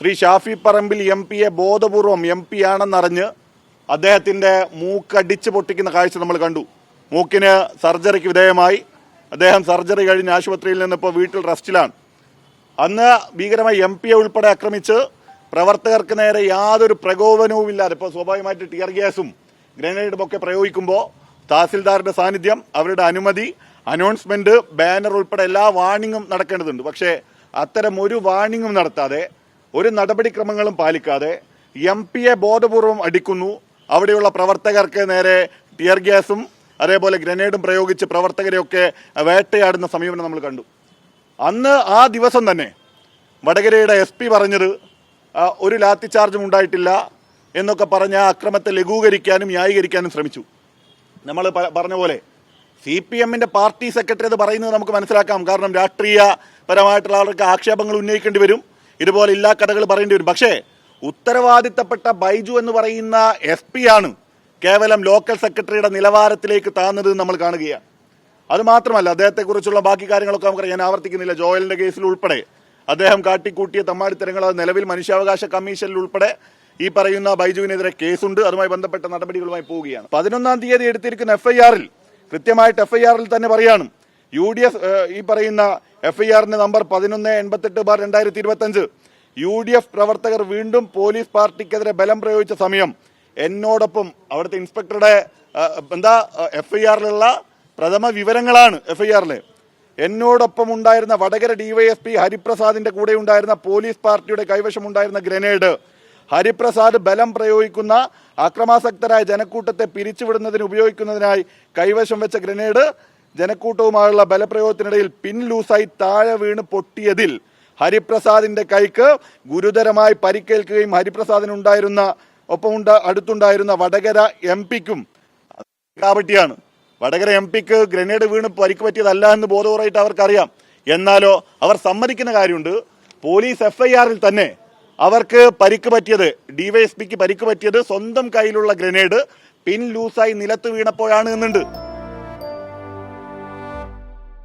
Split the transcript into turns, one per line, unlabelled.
Shri Shafi Parambil M പിയെ ബോധപൂർവം M P ആണെന്നറിഞ്ഞ് അദ്ദേഹത്തിന്റെ മൂക്കടിച്ച് പൊട്ടിക്കുന്ന കാഴ്ച നമ്മൾ കണ്ടു. മൂക്കിന് സർജറിക്ക് വിധേയമായി. അദ്ദേഹം സർജറി കഴിഞ്ഞ് ആശുപത്രിയിൽ നിന്ന് ഇപ്പോൾ വീട്ടിൽ റെസ്റ്റിലാണ്. അന്ന് ഭീകരമായി എം പിയെ ഉൾപ്പെടെ ആക്രമിച്ച് പ്രവർത്തകർക്ക് നേരെ യാതൊരു പ്രകോപനവും ഇല്ലാതെ ഇപ്പോൾ സ്വാഭാവികമായിട്ട് ടിയർ ഗ്യാസും ഗ്രനേഡും ഒക്കെ പ്രയോഗിക്കുമ്പോൾ തഹസിൽദാരുടെ സാന്നിധ്യം അവരുടെ അനുമതി അനൗൺസ്മെന്റ് ബാനർ ഉൾപ്പെടെ എല്ലാ വാണിങ്ങും നടക്കേണ്ടതുണ്ട്. പക്ഷേ അത്തരം ഒരു വാണിങ്ങും നടത്താതെ ഒരു നടപടിക്രമങ്ങളും പാലിക്കാതെ എം പിയെ ബോധപൂർവം അടിക്കുന്നു. അവിടെയുള്ള പ്രവർത്തകർക്ക് നേരെ ടിയർ ഗ്യാസും അതേപോലെ ഗ്രനേഡും പ്രയോഗിച്ച് പ്രവർത്തകരെയൊക്കെ വേട്ടയാടുന്ന സമീപനം നമ്മൾ കണ്ടു. അന്ന് ആ ദിവസം തന്നെ വടകരയുടെ എസ് പി പറഞ്ഞത് ഒരു ലാത്തി ചാർജും ഉണ്ടായിട്ടില്ല എന്നൊക്കെ പറഞ്ഞ അക്രമത്തെ ലഘൂകരിക്കാനും ന്യായീകരിക്കാനും ശ്രമിച്ചു. നമ്മൾ പറഞ്ഞ പോലെ സി പി എമ്മിന്റെ പാർട്ടി സെക്രട്ടറി അത് പറയുന്നത് നമുക്ക് മനസ്സിലാക്കാം. കാരണം രാഷ്ട്രീയപരമായിട്ടുള്ള ആൾക്ക് ആക്ഷേപങ്ങൾ ഉന്നയിക്കേണ്ടി വരും. ഇതുപോലെ ഇല്ലാ കഥകൾ പറയേണ്ടി വരും. പക്ഷേ ഉത്തരവാദിത്തപ്പെട്ട ബൈജു എന്ന് പറയുന്ന എസ് പി ആണ് കേവലം ലോക്കൽ സെക്രട്ടറിയുടെ നിലവാരത്തിലേക്ക് താന്നത് നമ്മൾ കാണുകയാണ്. അത് മാത്രമല്ല അദ്ദേഹത്തെക്കുറിച്ചുള്ള ബാക്കി കാര്യങ്ങളൊക്കെ നമുക്കറിയാം. ഞാൻ ആവർത്തിക്കുന്നില്ല ജോയലിന്റെ കേസിൽ ഉൾപ്പെടെ. അദ്ദേഹം കാട്ടിക്കൂട്ടിയ തമ്മാടിത്തരങ്ങൾ നിലവിൽ മനുഷ്യാവകാശ കമ്മീഷനിൽ ഉൾപ്പെടെ ഈ പറയുന്ന ബൈജുവിനെതിരെ കേസുണ്ട്. അതുമായി ബന്ധപ്പെട്ട നടപടികളുമായി പോവുകയാണ്. പതിനൊന്നാം തീയതി എടുത്തിരിക്കുന്ന എഫ്ഐആറിൽ കൃത്യമായിട്ട് എഫ്ഐആറിൽ തന്നെ പറയാണ് യു ഡി എഫ് ഈ പറയുന്ന എഫ് ഐ ആറിന്റെ നമ്പർ പതിനൊന്ന് എൺപത്തെട്ട് ബാർ രണ്ടായിരത്തി ഇരുപത്തി അഞ്ച് യു ഡി എഫ് പ്രവർത്തകർ വീണ്ടും പോലീസ് പാർട്ടിക്കെതിരെ ബലം പ്രയോഗിച്ച സമയം. എന്നോടൊപ്പം അവിടുത്തെ ഇൻസ്പെക്ടറുടെ എന്താ എഫ് ഐ ആറിലുള്ള പ്രഥമ വിവരങ്ങളാണ് എഫ് ഐ ആറിലെ എന്നോടൊപ്പം ഉണ്ടായിരുന്ന വടകര ഡിവൈഎസ്പി ഹരിപ്രസാദിന്റെ കൂടെ ഉണ്ടായിരുന്ന പോലീസ് പാർട്ടിയുടെ കൈവശം ഉണ്ടായിരുന്ന ഗ്രനേഡ്. ഹരിപ്രസാദ് ബലം പ്രയോഗിക്കുന്ന അക്രമാസക്തരായ ജനക്കൂട്ടത്തെ പിരിച്ചുവിടുന്നതിന് ഉപയോഗിക്കുന്നതിനായി കൈവശം വെച്ച ഗ്രനേഡ് ജനക്കൂട്ടവുമായുള്ള ബലപ്രയോഗത്തിനിടയിൽ പിൻ ലൂസായി താഴെ വീണ് പൊട്ടിയതിൽ ഹരിപ്രസാദിന്റെ കൈക്ക് ഗുരുതരമായി പരിക്കേൽക്കുകയും ഹരിപ്രസാദിനുണ്ടായിരുന്ന ഒപ്പം ഉണ്ട അടുത്തുണ്ടായിരുന്ന വടകര എം പിക്കും വടകര എം പിക്ക് ഗ്രനേഡ് വീണ് പരിക്ക് പറ്റിയതല്ല എന്ന് ബോധപൂർവമായിട്ട് അവർക്കറിയാം. എന്നാലോ അവർ സമ്മതിക്കുന്ന കാര്യമുണ്ട്. പോലീസ് എഫ്ഐആറിൽ തന്നെ അവർക്ക് പരിക്ക് പറ്റിയത് ഡിവൈഎസ്പിക്ക് പരിക്ക് പറ്റിയത് സ്വന്തം കയ്യിലുള്ള ഗ്രനേഡ് പിൻ ലൂസായി നിലത്ത് വീണപ്പോഴാണ് എന്നുണ്ട്.